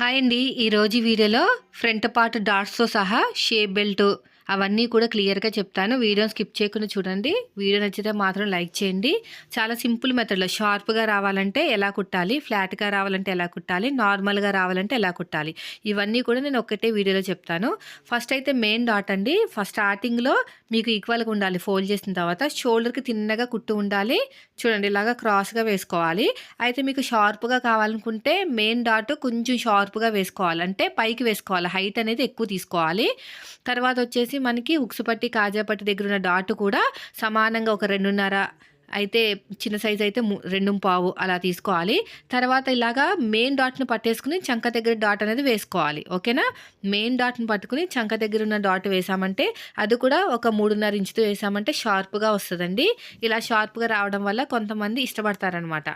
Hi అండి. ఈరోజు వీడియోలో ఫ్రంట్ పార్ట్ డాట్స్తో సహా షేప్ బెల్ట్ అవన్నీ కూడా క్లియర్గా చెప్తాను. వీడియోని స్కిప్ చేయకుండా చూడండి. వీడియో నచ్చితే మాత్రం లైక్ చేయండి. చాలా సింపుల్ మెథడ్లో షార్ప్గా రావాలంటే ఎలా కుట్టాలి? ఫ్లాట్గా రావాలంటే ఎలా కుట్టాలి? నార్మల్గా రావాలంటే ఎలా కుట్టాలి? ఇవన్నీ కూడా నేను ఒక్కటే వీడియోలో చెప్తాను. ఫస్ట్ అయితే మెయిన్ డాట్ అండి. ఫస్ట్ స్టార్టింగ్లో మీకు ఈక్వల్గా ఉండాలి. ఫోల్డ్ చేసిన తర్వాత షోల్డర్కి తిన్నగా కుట్టు ఉండాలి. చూడండి ఇలాగా క్రాస్గా వేసుకోవాలి. అయితే మీకు షార్ప్గా కావాలనుకుంటే మెయిన్ డాట్ కొంచెం షార్ప్గా వేసుకోవాలి. అంటే పైకి వేసుకోవాలి. హైట్ అనేది ఎక్కువ తీసుకోవాలి. తర్వాత వచ్చేసి మనకి ఉక్సుపట్టి కాజాపట్టి దగ్గర ఉన్న డాట్ కూడా సమానంగా ఒక రెండున్నర అయితే చిన్న సైజ్ అయితే రెండు పావు అలా తీసుకోవాలి. తర్వాత ఇలాగా మెయిన్ డాట్ను పట్టేసుకుని చంక దగ్గర డాట్ అనేది వేసుకోవాలి. ఓకేనా? మెయిన్ డాట్ను పట్టుకుని చంక దగ్గర ఉన్న డాట్ వేసామంటే అది కూడా ఒక మూడున్నర ఇంచుతో వేసామంటే షార్ప్గా వస్తుందండి. ఇలా షార్ప్గా రావడం వల్ల కొంతమంది ఇష్టపడతారనమాట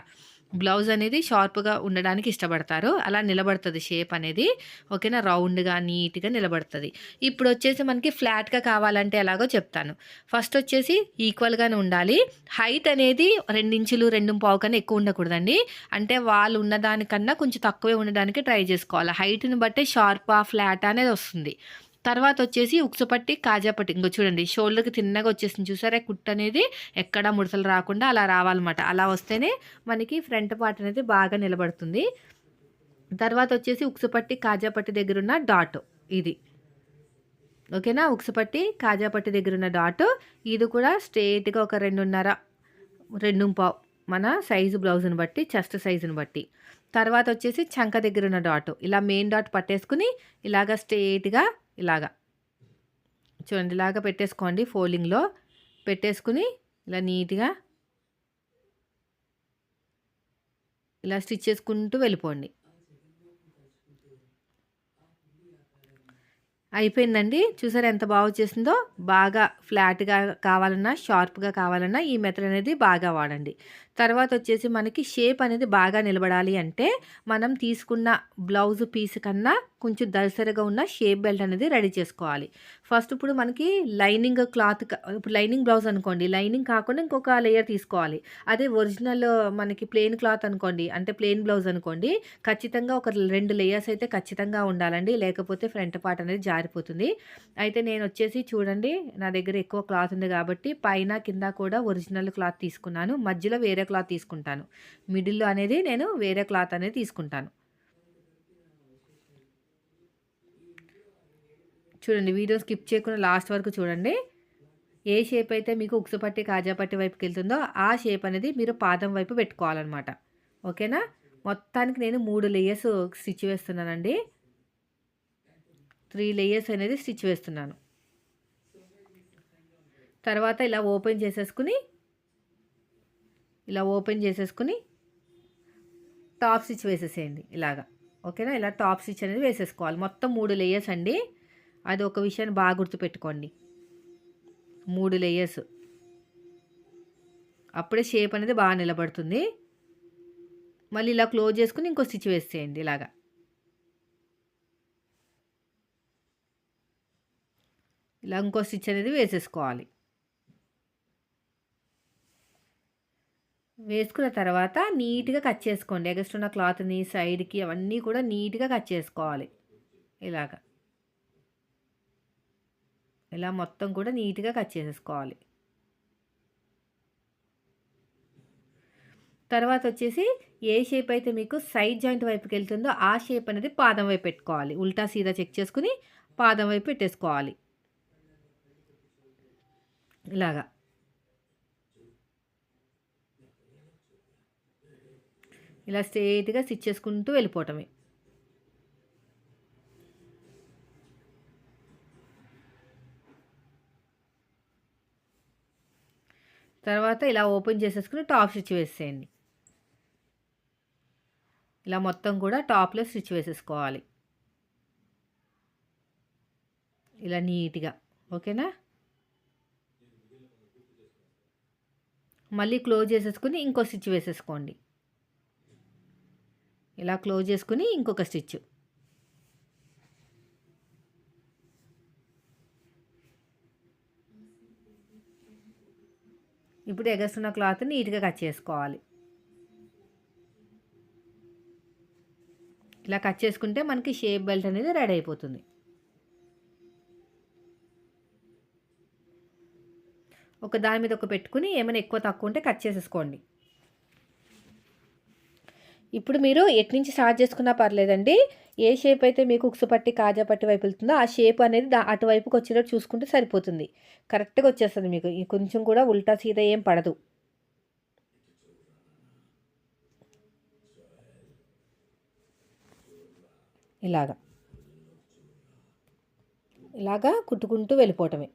బ్లౌజ్ అనేది షార్ప్గా ఉండడానికి ఇష్టపడతారు. అలా నిలబడుతుంది షేప్ అనేది. ఓకేనా? రౌండ్గా నీట్గా నిలబడుతుంది. ఇప్పుడు వచ్చేసి మనకి ఫ్లాట్గా కావాలంటే ఎలాగో చెప్తాను. ఫస్ట్ వచ్చేసి ఈక్వల్గానే ఉండాలి. హైట్ అనేది రెండించులు రెండు పావు కన్నా ఎక్కువ ఉండకూడదండి. అంటే వాళ్ళు ఉన్నదానికన్నా కొంచెం తక్కువే ఉండడానికి ట్రై చేసుకోవాలి. హైట్ని బట్టే షార్పా ఫ్లాట్ అనేది వస్తుంది. తర్వాత వచ్చేసి ఉక్సుపట్టి కాజాపట్టి ఇంకో చూడండి షోల్డర్కి తిన్నగా వచ్చేసింది చూసారా? కుట్ అనేది ఎక్కడా ముడతలు రాకుండా అలా రావాలన్నమాట. అలా వస్తేనే మనకి ఫ్రంట్ పార్ట్ అనేది బాగా నిలబడుతుంది. తర్వాత వచ్చేసి ఉక్సుపట్టి కాజాపట్టి దగ్గర ఉన్న డాట్ ఇది. ఓకేనా? ఉక్సుపట్టి కాజాపట్టి దగ్గర ఉన్న డాట్. ఇది కూడా స్ట్రేట్గా ఒక రెండున్నర రెండు పావు మన సైజు బ్లౌజ్ని బట్టి చెస్ట్ సైజుని బట్టి. తర్వాత వచ్చేసి చంక దగ్గర ఉన్న డాట్. ఇలా మెయిన్ డాట్ పట్టేసుకుని ఇలాగ స్ట్రేట్గా ఇలాగా. చూడండి ఇలాగ పెట్టేసుకోండి ఫోల్డింగ్లో. పెట్టేసుకుని ఇలా నీట్గా ఇలా స్టిచ్ చేసుకుంటూ వెళ్ళిపోండి. అయిపోయిందండి. చూసారు ఎంత బాగా వచ్చేసిందో? బాగా ఫ్లాట్గా కావాలన్నా షార్ప్గా కావాలన్నా ఈ మెథడ్ అనేది బాగా వాడండి. తర్వాత వచ్చేసి మనకి షేప్ అనేది బాగా నిలబడాలి అంటే మనం తీసుకున్న బ్లౌజ్ పీస్ కన్నా కొంచెం దసరగా ఉన్న షేప్ బెల్ట్ అనేది రెడీ చేసుకోవాలి. ఫస్ట్ ఇప్పుడు మనకి లైనింగ్ క్లాత్ ఇప్పుడు లైనింగ్ బ్లౌజ్ అనుకోండి లైనింగ్ కాకుండా ఇంకొక లేయర్ తీసుకోవాలి. అదే ఒరిజినల్ మనకి ప్లెయిన్ క్లాత్ అనుకోండి అంటే ప్లెయిన్ బ్లౌజ్ అనుకోండి ఖచ్చితంగా ఒక రెండు లేయర్స్ అయితే ఖచ్చితంగా ఉండాలండి లేకపోతే ఫ్రంట్ పార్ట్ అనేది జారిపోతుంది. అయితే నేను వచ్చేసి చూడండి నా దగ్గర ఎక్కువ క్లాత్ ఉంది కాబట్టి పైన కింద కూడా ఒరిజినల్ క్లాత్ తీసుకున్నాను మధ్యలో వేరే క్లాత్ తీసుకుంటాను. మిడిల్లో అనేది నేను వేరే క్లాత్ అనేది తీసుకుంటాను. చూడండి వీడియో స్కిప్ చేయకుండా లాస్ట్ వరకు చూడండి. ఏ షేప్ అయితే మీకు ఉక్సుపట్టి కాజాపట్టి వైపుకి వెళ్తుందో ఆ షేప్ అనేది మీరు పాదం వైపు పెట్టుకోవాలన్నమాట. ఓకేనా? మొత్తానికి నేను మూడు లేయర్స్ స్టిచ్ వేస్తున్నానండి. త్రీ లేయర్స్ అనేది స్టిచ్ వేస్తున్నాను. తర్వాత ఇలా ఓపెన్ చేసేసుకుని ఇలా ఓపెన్ చేసేసుకుని టాప్ స్టిచ్ వేసేసేయండి ఇలాగా. ఓకేనా? ఇలా టాప్ స్టిచ్ అనేది వేసేసుకోవాలి. మొత్తం మూడు లేయర్స్ అండి. అది ఒక విషయాన్ని బాగా గుర్తుపెట్టుకోండి. మూడు లేయర్స్ అప్పుడే షేప్ అనేది బాగా నిలబడుతుంది. మళ్ళీ ఇలా క్లోజ్ చేసుకుని ఇంకో స్టిచ్ వేసేయండి ఇలాగా. ఇలా ఇంకో స్టిచ్ అనేది వేసేసుకోవాలి. వేసుకున్న తర్వాత నీట్గా కట్ చేసుకోండి. ఎగస్ట్ ఉన్న క్లాత్ని సైడ్కి అవన్నీ కూడా నీట్గా కట్ చేసుకోవాలి. ఇలాగా. ఇలా మొత్తం కూడా నీట్గా కట్ చేసేసుకోవాలి తర్వాత వచ్చేసి ఏ షేప్ అయితే మీకు సైడ్ జాయింట్ వైపుకి వెళ్తుందో ఆ షేప్ అనేది పాదం వైపు పెట్టుకోవాలి. ఉల్టా సీదా చెక్ చేసుకుని పాదం వైపు పెట్టేసుకోవాలి. ఇలాగా. ఇలా స్ట్రేట్గా స్టిచ్ చేసుకుంటూ వెళ్ళిపోవటమే. తర్వాత ఇలా ఓపెన్ చేసేసుకుని టాప్ స్టిచ్ వేసేయండి. ఇలా మొత్తం కూడా టాప్లో స్టిచ్ వేసేసుకోవాలి. ఇలా నీట్గా ఓకేనా? మళ్ళీ క్లోజ్ చేసేసుకుని ఇంకో స్టిచ్ వేసేసుకోండి. ఇలా క్లోజ్ చేసుకుని ఇంకొక స్టిచ్. ఇప్పుడు ఎగస్తున్న క్లాత్ నీట్గా కట్ చేసుకోవాలి. ఇలా కట్ చేసుకుంటే మనకి షేప్ బెల్ట్ అనేది రెడీ అయిపోతుంది. ఒక దాని మీద ఒక పెట్టుకుని ఏమైనా ఎక్కువ తక్కువ ఉంటే కట్ చేసేసుకోండి. ఇప్పుడు మీరు ఎటు నుంచి స్టార్ట్ చేసుకున్నా పర్లేదండి. ఏ షేప్ అయితే మీకు ఉక్సు పట్టి కాజా పట్టి వైపు వెళ్తుందో ఆ షేప్ అనేది దా అటువైపుకి వచ్చేటట్టు చూసుకుంటే సరిపోతుంది. కరెక్ట్గా వచ్చేస్తుంది మీకు. కొంచెం కూడా ఉల్టా సీదా ఏం పడదు. ఇలాగా. ఇలాగా కుట్టుకుంటూ వెళ్ళిపోవటమే.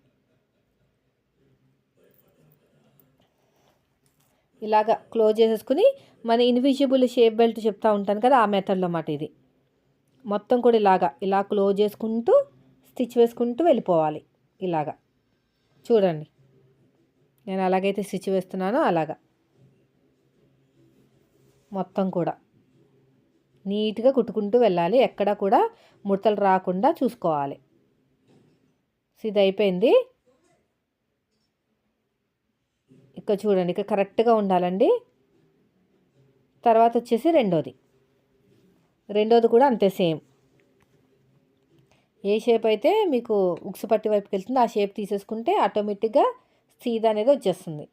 ఇలాగా క్లోజ్ చేసేసుకుని మన ఇన్విజిబుల్ షేప్ బెల్ట్ చెప్తా ఉంటాను కదా ఆ మెథడ్లో మాట ఇది. మొత్తం కూడా ఇలాగా ఇలా క్లోజ్ చేసుకుంటూ స్టిచ్ వేసుకుంటూ వెళ్ళిపోవాలి ఇలాగా. చూడండి. నేను అలాగైతే స్టిచ్ వేస్తున్నానో అలాగా. మొత్తం కూడా. నీట్గా కుట్టుకుంటూ వెళ్ళాలి. ఎక్కడ కూడా ముడతలు రాకుండా చూసుకోవాలి. సో ఇది అయిపోయింది. ఇక్కడ చూడండి ఇక్కడ కరెక్ట్గా ఉండాలండి. తర్వాత వచ్చేసి రెండోది. రెండోది కూడా అంతే సేమ్. ఏ షేప్ అయితే మీకు ఉక్సు పట్టి వైపుకి వెళ్తుందో ఆ షేప్ తీసేసుకుంటే ఆటోమేటిక్గా సీదా అనేది వచ్చేస్తుంది.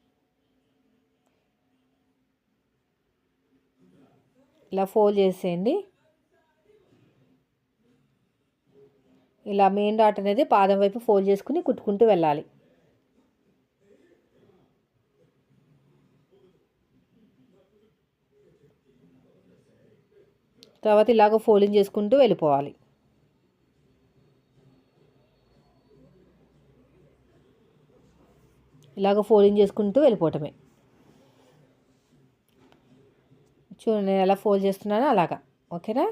ఇలా ఫోల్డ్ చేసేయండి. ఇలా మెయిన్ డాట్ అనేది పాదం వైపు ఫోల్డ్ చేసుకుని కుట్టుకుంటూ వెళ్ళాలి. తర్వాత ఇలాగ ఫోల్డింగ్ చేసుకుంటూ వెళ్ళిపోవాలి. ఇలాగ ఫోల్డింగ్ చేసుకుంటూ వెళ్ళిపోవటమే. చూడండి నేను ఎలా ఫోల్డ్ చేస్తున్నానో అలాగా. ఓకేనా?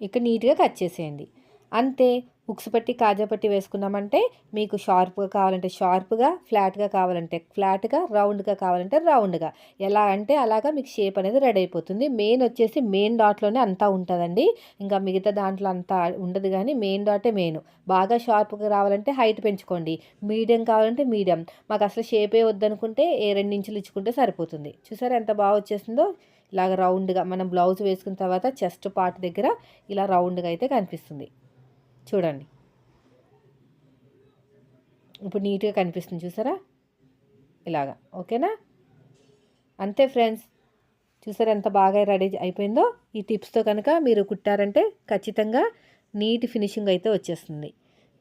ఇక్కడ నీట్గా కట్ చేసేయండి. అంతే. ఉక్స్ పట్టి కాజా పట్టి వేసుకున్నామంటే మీకు షార్ప్గా కావాలంటే షార్ప్గా ఫ్లాట్గా కావాలంటే ఫ్లాట్గా రౌండ్గా కావాలంటే రౌండ్గా. ఎలా అంటే అలాగా మీకు షేప్ అనేది రెడీ అయిపోతుంది. మెయిన్ వచ్చేసి మెయిన్ డాట్లోనే అంతా ఉంటుందండి. ఇంకా మిగతా దాంట్లో అంతా ఉండదు కానీ మెయిన్ డాటే మెయిన్. బాగా షార్ప్గా రావాలంటే హైట్ పెంచుకోండి. మీడియం కావాలంటే మీడియం. మాకు అసలు షేపే వద్దనుకుంటే ఏ రెండు ఇంచులు ఇచ్చుకుంటే సరిపోతుంది. చూసారా ఎంత బాగా వచ్చేసిందో? ఇలాగ రౌండ్గా మనం బ్లౌజ్ వేసుకున్న తర్వాత చెస్ట్ పార్ట్ దగ్గర ఇలా రౌండ్గా అయితే కనిపిస్తుంది. చూడండి. ఇప్పుడు నీట్గా కనిపిస్తుంది చూసారా? ఇలాగా. ఓకేనా? అంతే ఫ్రెండ్స్. చూసారా ఎంత బాగా రెడీ అయిపోయిందో? ఈ టిప్స్తో కనుక మీరు కుట్టారంటే ఖచ్చితంగా నీట్ ఫినిషింగ్ అయితే వచ్చేస్తుంది.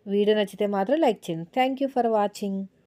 వీడియో నచ్చితే మాత్రం లైక్ చేయండి. Thank you for watching.